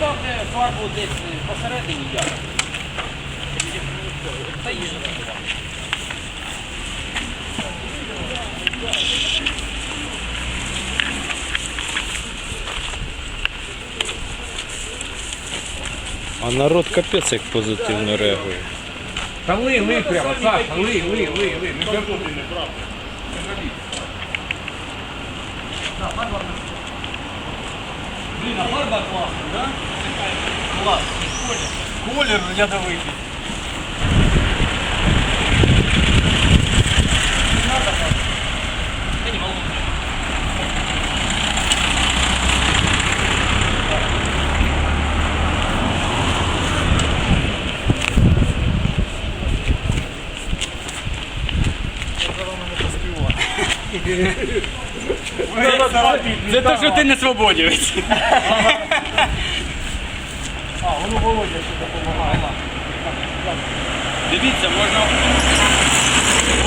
ставте фарбу десь посередині я. Та їжу. А народ капець як позитивно реагує. Та ли, ли прямо, Саша, ли, ли, ли, ли. Не беру. Блін, а фарба класна, да? Клас. Колір ядовитий. Та ні, молодець. Це те, що ти не свободівець. Дивіться, можна.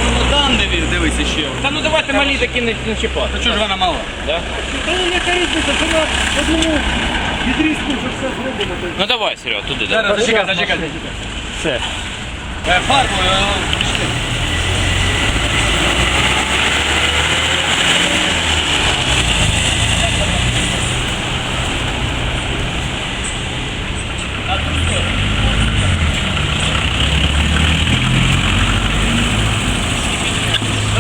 Воно там де він, дивися ще. Та ну давайте малі такі не, не чіпати. Та чого ж вона мала? Да? Та ну яка різниця, що на одному відрізку вже все зробимо. Ну давай, Серега, туди. Зараз, давай. зачекай, зачекай. Все. Е, Фарбу,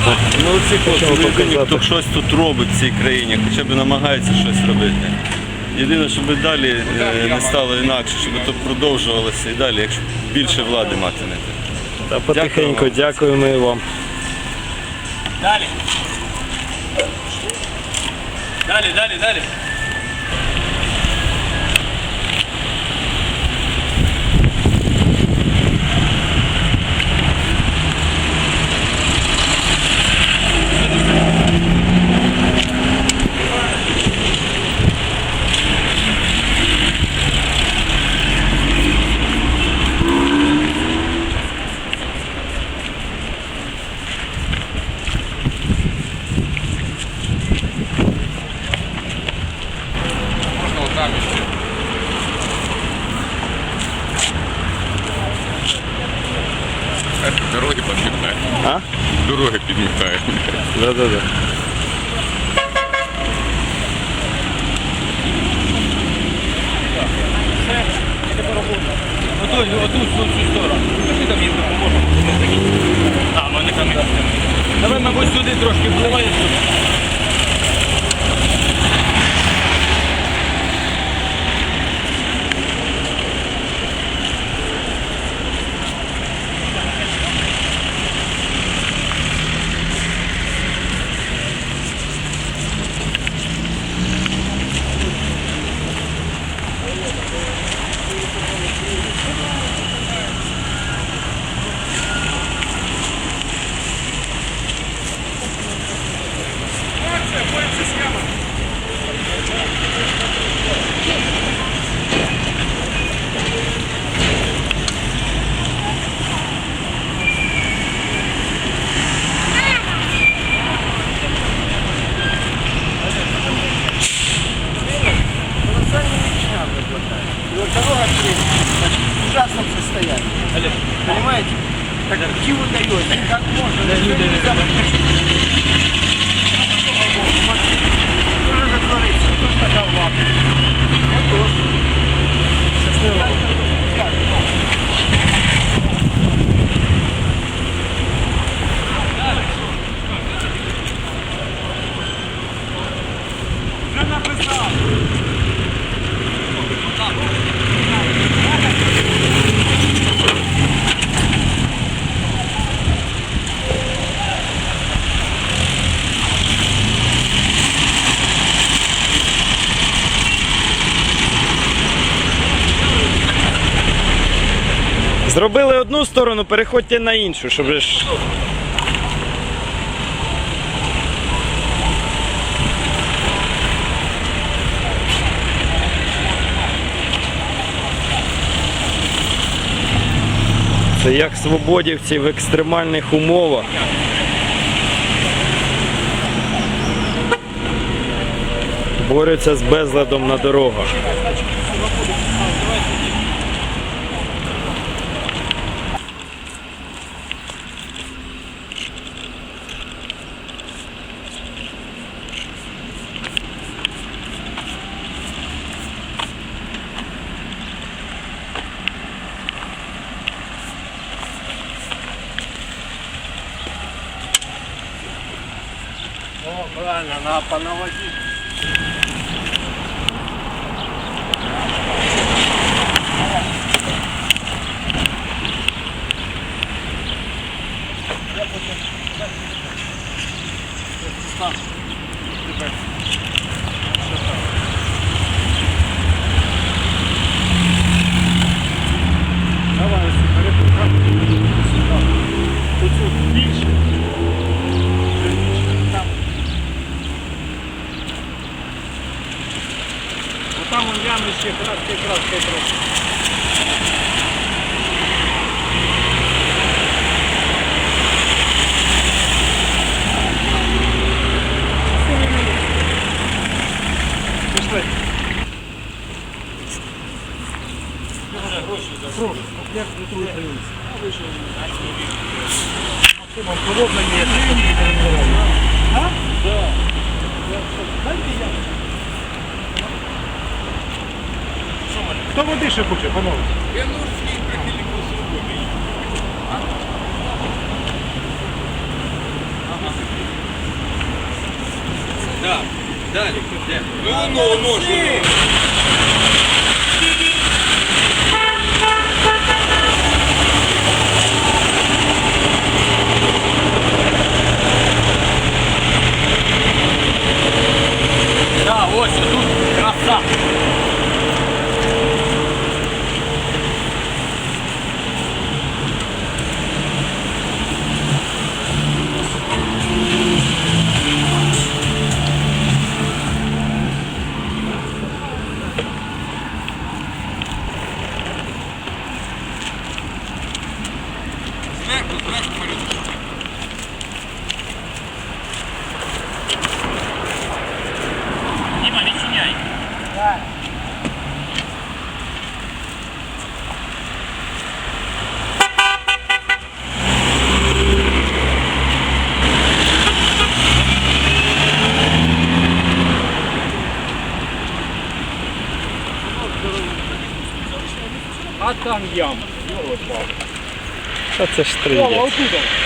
Ну ці хлопці, ну, хто щось тут робить в цій країні, хоча б намагається щось робити. Єдине, щоб далі е, не стало інакше, щоб то продовжувалося і далі, якщо більше влади матимете. Та потихеньку, дякуємо і вам. Далі. Далі, далі, далі. Можна отам ще. Дороги підмітає. А? Дороги підмітає. Да-да-да. Отут, отут, в цю сторону. Пішли там їм допоможемо. А, ми не камінь. Давай, мабуть, сюди трошки впливає. Зробили одну сторону, переходьте на іншу, щоб ж. Це як свободівці в екстремальних умовах. Борються з безладом на дорогах. Правильно, надо понаводить. Давай, Тут більше. Там. Там он ями ще краски, краски, краски. Пішли. Як ви тут дивитесь? Максимом холодно є. А? Да. Дайте я. Хто води ще хоче, панове? Да. Далі. Де? Ну, воно, воно ж воно. Да, ось тут краса. Зверху, зверху малюнок. Діма, відчиняй. А там яма. Та це ж три. Отуда. Навіть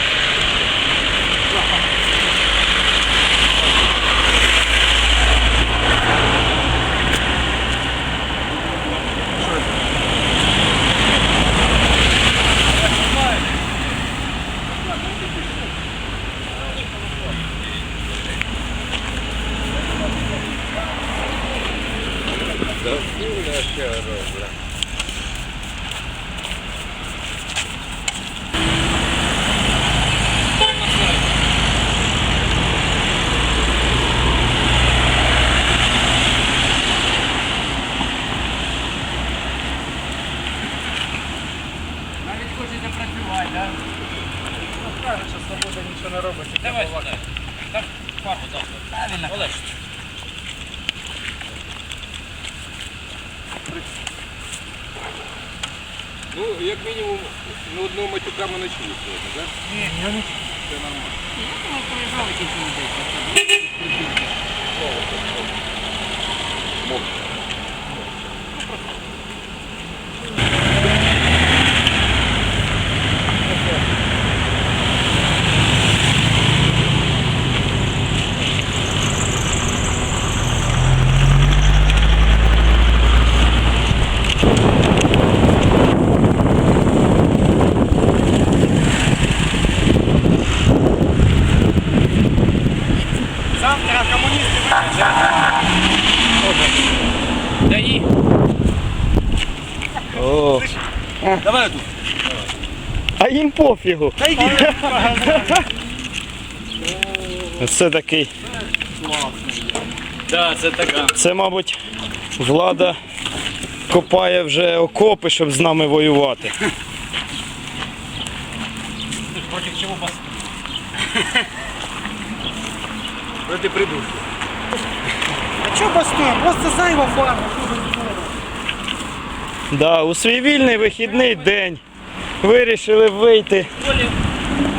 Ну, як мінімум, ну одного матюка ми не чули сьогодні, так? Ні, я не Це нормально. Ми проїжджали тільки людей. Завтра А їм пофігу. Це такий. Да, це така. Це, мабуть, влада копає вже окопи, щоб з нами воювати. Проти чого бас? Проти придурки. А чого бастуємо? Просто зайва фарма. Да, у свій вільний вихідний день вирішили вийти.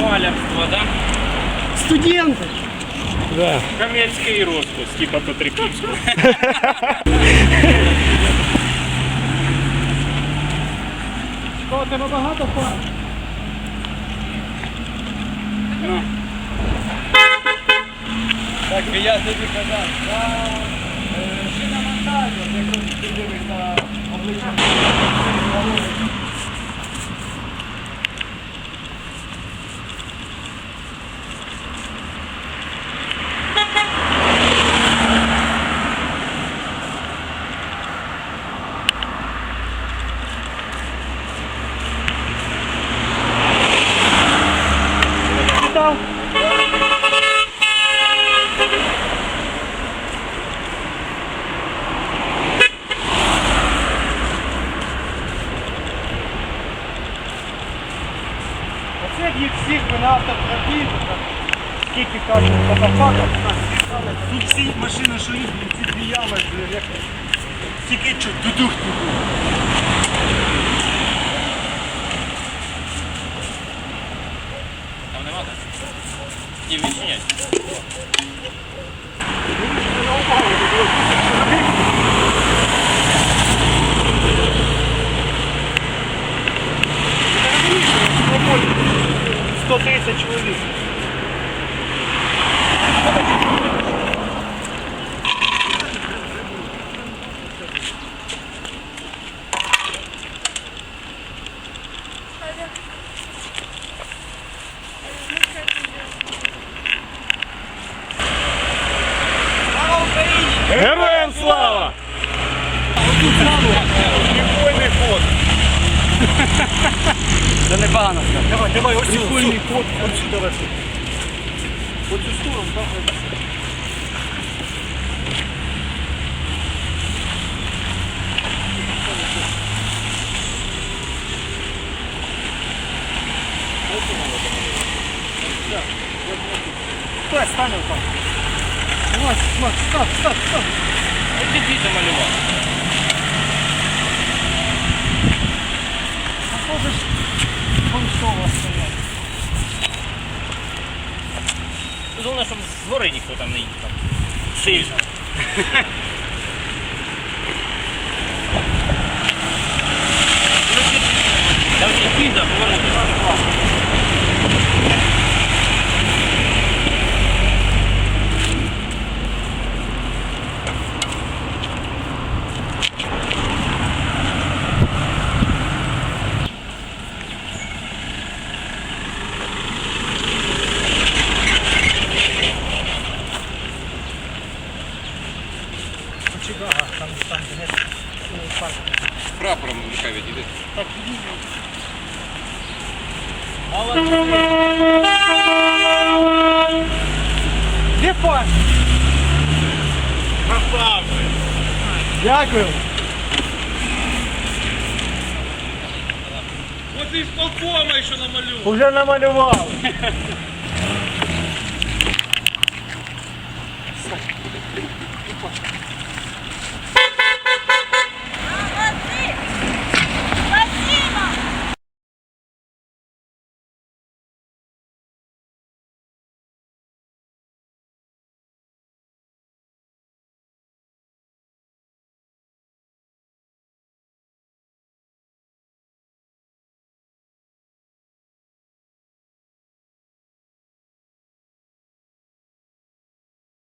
Малярство, да? Студенти. Да. Кам'янський розпуск, типа Петриківського. Кого тебе багато фарм? Так, я тобі казав. Шиномонтажу, якщо ти дивишся обличчя. Оце б їх всіх би на автотрафі, скільки кажуть фактах, тут всі машини, що їздять, ці дві ями, як тільки що дудух тут. Там нема так? Ні, відчинять. Сто Героям слава! Прикольний ход. Це непогано. Давай, давай, ось Прикольний ход, ось сюди верхи. Ось цю сторону, так. Стой, стань отак. Давай, Макс, став, став, став. Ось ці замалював. Похоже, ж пунктово стоять. Головне, щоб з гори ніхто там не їхав. Сильно. Там ще пізда повернути. Ага, там, там, де парк. Нехай відійде. Так. Де парк? Дякую. Ось із полкома ще намалював. Уже намалював.